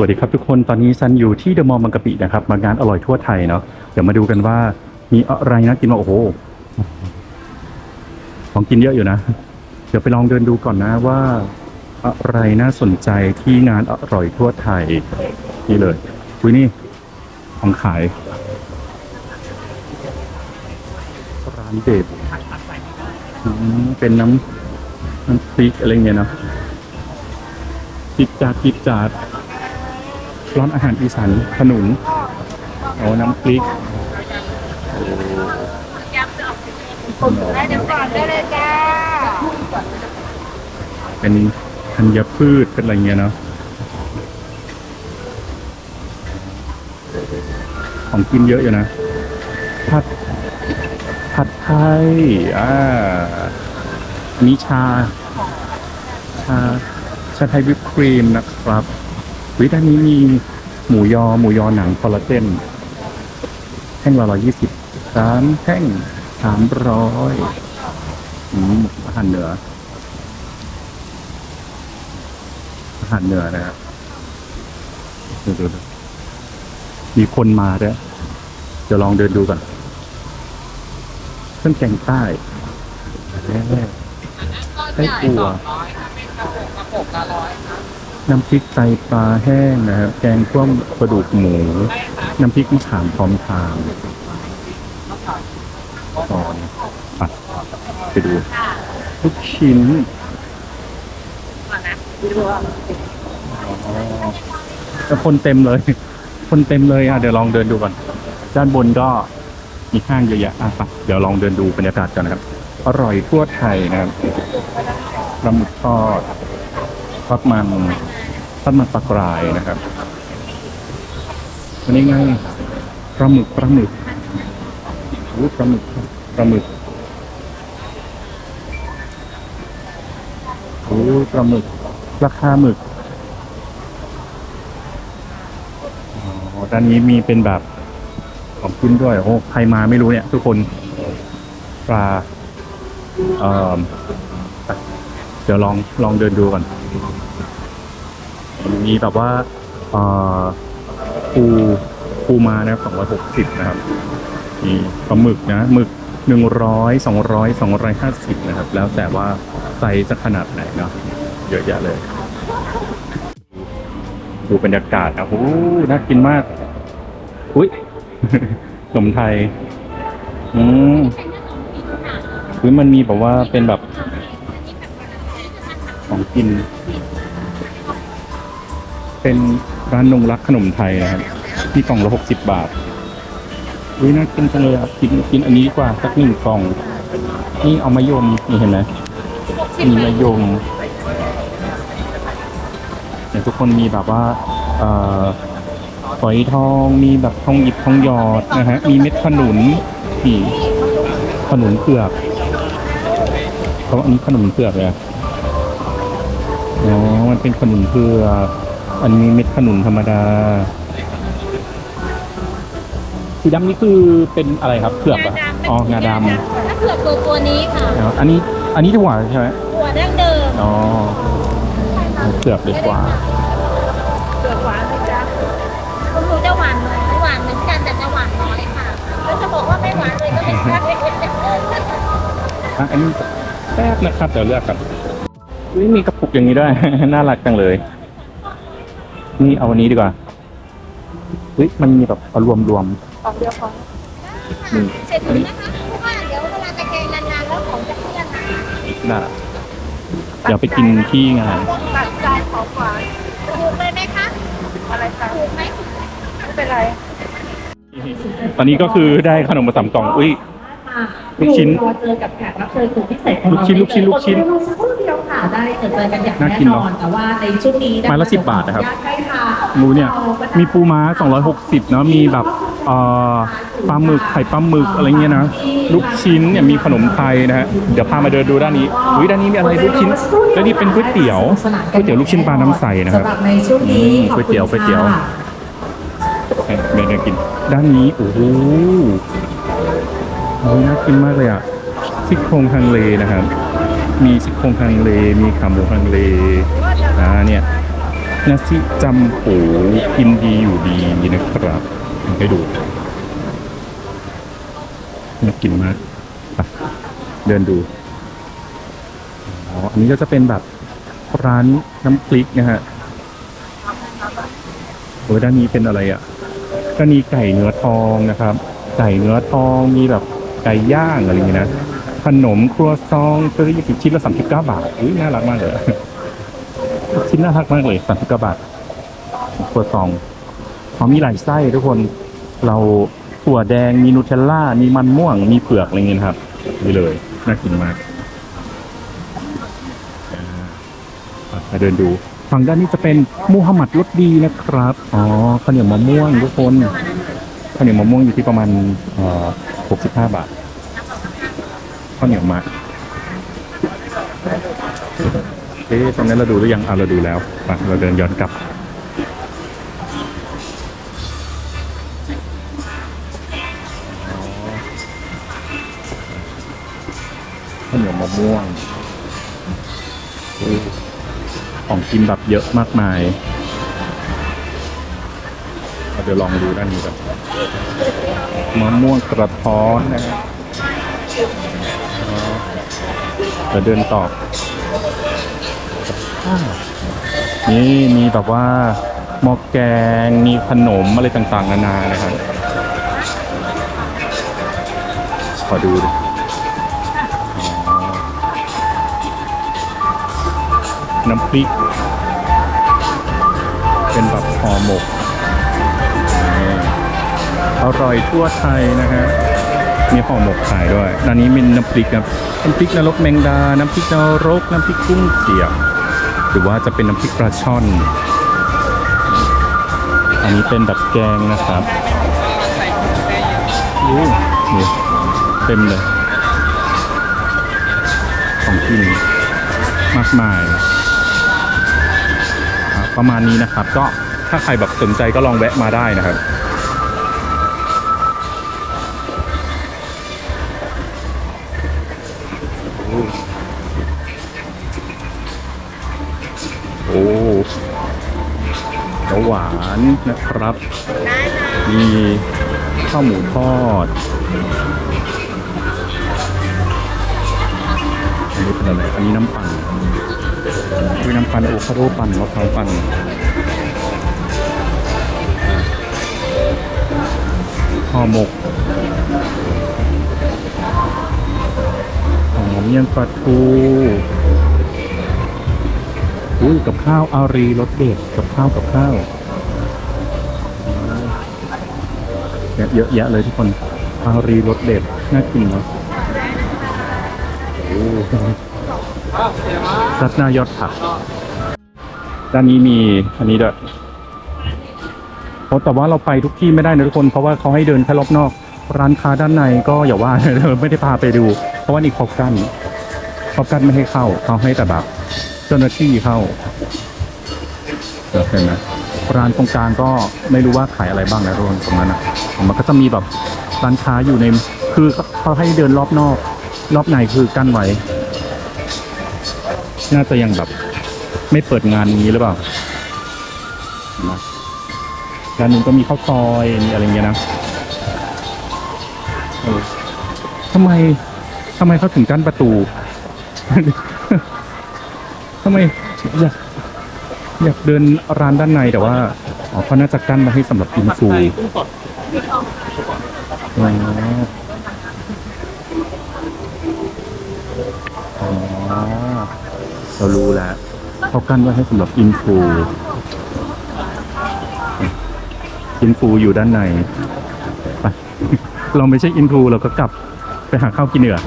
วัสดีครับทุกคนตอนนี้ซันอยู่ที่เดอะมอลล์บางกะปินะครับมางานอร่อยทั่วไทยเนาะเดี๋ยวมาดูกันว่ามีอะไรนะกินมาโอ้โหของกินเยอะอยู่นะ เดี๋ยวไปลองเดินดูก่อนนะว่าอะไรน่าสนใจที่งานอร่อยทั่วไทย นี่เลยอุ้ยนี่ของขายร้านเด็ดเป็นน้ำน้ำพริกอะไรเงี้ยเนาะจิบจาดจิบจาด ร้านอาหารอีสานขนุนเอาน้ำพริกได้เดี๋ยวก่อนได้เลยจ้าเป็นธัญพืชเป็นอะไรเงี้ยเนาะของกินเยอะอยู่นะ ผัด ผัดไทย อ่าอันนี้ชา ชา ชาไทยวิปครีมนะครับ วิด้านนี้มีหมูยอหมูยอหนังคอลลาเจนแท่งละร้อยยี่สิบสามแท่งสามร้อยอืมอาหารเหนือ อาหารเหนือนะครับดูดูดูมีคนมาด้วยเดี๋ยวลองเดินดูก่อนเครื่องแกงใต้แน่ๆไส้กัว น้ำพริกไตปลาแห้งนะครับแกงข้วมกระดูกหมู น้ำพริกมะขามพร้อมทานตอนอะไปดูลูกชิ้นคนเต็มเลย คนเต็มเลยอะเดี๋ยวลองเดินดูก่อน ด้านบนก็มีห้างเยอะแยะอะไปเดี๋ยวลองเดินดูบรรยากาศกันนะครับ อร่อยทั่วไทยนะครับปลาหมึกทอด ทอดมันทอดมันปลากรายนะครับอันนี้ไงปลาหมึกปลาหมึกโอ้ปลาหมึกปลาหมึกโอ้ปลาหมึก ราคาหมึกอ๋อด้านนี้มีเป็นแบบของกินด้วย โอ้ใครมาไม่รู้เนี่ย ทุกคนปลาเเดี๋ยวลองลองเดินดูก่อน มีแบบว่าปูปูมานะสองร้อยหกสิบนะครับมีปลาหมึกนะหมึกหนึ่งร้อยสองร้อยสองร้อยห้าสิบนะครับ แล้วแต่ว่าไซส์จะขนาดไหนเนาะเยอะแยะเลย ดูบรรยากาศนะโอ้โหน่ากินมาก อุ้ยขนมไทย อืมคือมันมีแบบว่าเป็นแบบของกิน เป็นร้านนงรักขนมไทยนะครับที่กล่องละหกสิบบาทอุ้ยน่ากินจังเลยอะกินกินอันนี้ดีกว่าสักหนึ่งกล่อง นี่เอามายมนี่เห็นไหมมีมายมเนี่ยทุกคนมีแบบว่าเอ่อฝอยทองมีแบบทองหยิบทองหยอดนะฮะมีเม็ดขนุนนี่ขนุนเผือกเพราะอันนี้ขนุนเผือกเลยอะอ๋อมันเป็นขนุนเผือก อันนี้เม็ดขนุนธรรมดา สีดำนี่คือเป็นอะไรครับเผือกเหรอะอ๋องาดถ้าเผือกตัวตัวนี้ค่ะำอ๋ออันนี้อันนี้ถั่วใช่ไหมตัวดั้งเดิมอ๋อเผือกดีกว่า เผือกหวานไหมจ๊ะคุณหนูจะหวานน้อยหวานเหมือนกันแต่จะหวานน้อยค่ะแล้วจะบอกว่าไม่หวานเลยก็ไม่ใช่อะอันนี้แป๊บนะครับเดี๋ยวเลือกกันอุ้ยมีกระปุกอย่างนี้ด้วย น่ารักจังเลย นี่เอาอันนี้ดีกว่าอุ้ยมันมีแบบเอารวมรวมของเดียวของๆนี่เสร็จแล้วนะคะเพราะว่าเดี๋ยวเวลาตะแกรงนานๆแล้วของจะเปื้อนนะน่าเดี๋ยวไปกินที่งานตัดใจของหวานถูกเลยไหมคะอะไรคะถูกไหมไม่เป็นไร ตอนนี้ก็คือได้ขนมมาสามกล่อง อุ้ย ลูกชิ้น รอเจอกับแขกรับเชิญสุดพิเศษของลูกชิ้นลูกชิ้นลูกชิ้น ได้เจอเจอกันอย่างน่าแน่กินนเนออะน แต่ว่าในชุดนี้นคไม้ละ10บาทนะครับขออญาตให้ค่ะหมูเนี่ยมีปูม้า 260เนอะมีแบบเอ่อปลาหมึกไข่ปลาหมึกอะไรเงี้ยนะลูกชิ้นเนี่ยมีขนมไทยนะฮะเดี๋ยวพามาเดินดูด้านนี้อุ้ยด้านนี้มีอะไรลูกชิ้นแล้วนี่เป็นก๋วยเตี๋ยวก๋วยเตี๋ยวลูกชิ้นปลาน้ำใสนะครับ สำหรับในช่วงนี้อืมขอบก๋วยเตี๋ยวคุณก๋วยเตี๋ยวค่ะเอ้ยเดี๋ยวเดี๋ยวกิน ด้านนี้โอ้โหโอ้ยน่ากินมากเลยอะซี่โครงฮังเลนะครับ มีซี่โครงฮังเล มีขาหมูฮังเลอ่าเนี่ยนาซิจำปูกินดีอยู่ดีนะครับให้ดูน่ากินมากเดินดูอ๋ออันนี้ก็จะเป็นแบบร้านน้ำพริกนะฮะโอ้ด้านนี้เป็นอะไรอะก็มีไก่เนื้อทองนะครับ ไก่เนื้อทองมีแบบไก่ย่างอะไรอย่างเงี้ยนะ นมครัวซองซื้อชิ้นละสามสิบเก้าบาทอุ้ยน่ารักมากเลยชิ้นน่ารักมากเลยสามสิบเก้าบาทครัวซองเขามีหลายไส้ทุกคนเราถั่วแดงมีนูเทลล่ามีมันม่วงมีเผือกอะไรเงี้ยครับนี่เลยน่ากินมากมาเดินดูฝั่งด้านนี้จะเป็นมูฮัมหมัดรสดีนะครับ อ๋อข้าวเหนียวมะม่วงทุกคนข้าวเหนียวมะม่วงอยู่ที่ประมาณเอ่อ65บาท ข้าวเหนียวมะเอ๊ะตรงนั้นเราดูหรือยังอะเราดูแล้วไปเราเดินย้อนกลับข้าวเหนียวมะม่วง ของกินแบบเยอะมากมายเราเดี๋ยวลองดูด้านนี้กันมะม่วงกระท้อนนะฮะอ๋ ยวเดินต่อ นี่มีแบบว่าหม้อแกง มีขนมอะไรต่างๆ นานานะครับ ขอดูดิน้ำพริก เป็นแบบห่อหมก อร่อยทั่วไทยนะฮะ มีห่อหมกขายด้วยอันนี้มีน้ำพริกครับน้ำพริกนรกแมงดา น้ำพริกนรก น้ำพริกกุ้งเสียบ หรือว่าจะเป็นน้ำพริกปลาช่อน อันนี้เป็นแบบแกงนะครับอู้นี่เต็มเลย ของกินมากมาย ประมาณนี้นะครับ ก็ถ้าใครแบบสนใจก็ลองแวะมาได้นะครับ โอ้หวานนะครับ มีข้าวหมูทอด อันนี้เป็นอะไร อันนี้น้ำปั่นคือน้ำปั่นอะโวคาโดปั่นมะพร้าวปั่นห่อหมกหอมเมี่ยงปลาทู อุ้ยกับข้าวอารีรสเด็ดกับข้าวกับข้าวเยเยอะแยะเลยทุกคนอารีรสเด็ดน่ากินเนาะโอ้รัดหน้ายอดผักด้านนี้มีอันนี้ด้วยโอ้แต่ว่าเราไปทุกที่ไม่ได้นะทุกคน เพราะว่าเขาให้เดินแค่รอบนอก ร้านค้าด้านในก็อย่าว่าเลยไม่ได้พาไปดู เพราะว่านี่เขากั้นเขากั้นไม่ให้เข้าเขาให้แต่แบบ เจ้าหน้าที่เข้าเห็นไหมร้านตรงกลางก็ไม่รู้ว่าขายอะไรบ้างนะทุกคนตรงนั้นนะมันก็จะมีแบบร้านค้าอยู่ใน คือเขาให้เดินรอบนอก รอบในคือกั้นไว้ น่าจะยังแบบ ไม่เปิดงานนี้หรือเปล่านะร้านนู้นก็มีข้าวซอยมีอะไรเงี้ยนะทำไมทำไมเขาถึงกั้นประตูำไมอยากอยากเดินร้านด้านในแต่ว่าอ๋อเขาน่าจะกั้นมาให้สำหรับอินฟูอ๋ออ๋อเรารู้แล้วเขากั้นไว้ให้สำหรับอินฟูอินฟูอยู่ด้านในไปเราไม่ใช่อินฟูเราก็กลับไปหาข้าวกินเหนือ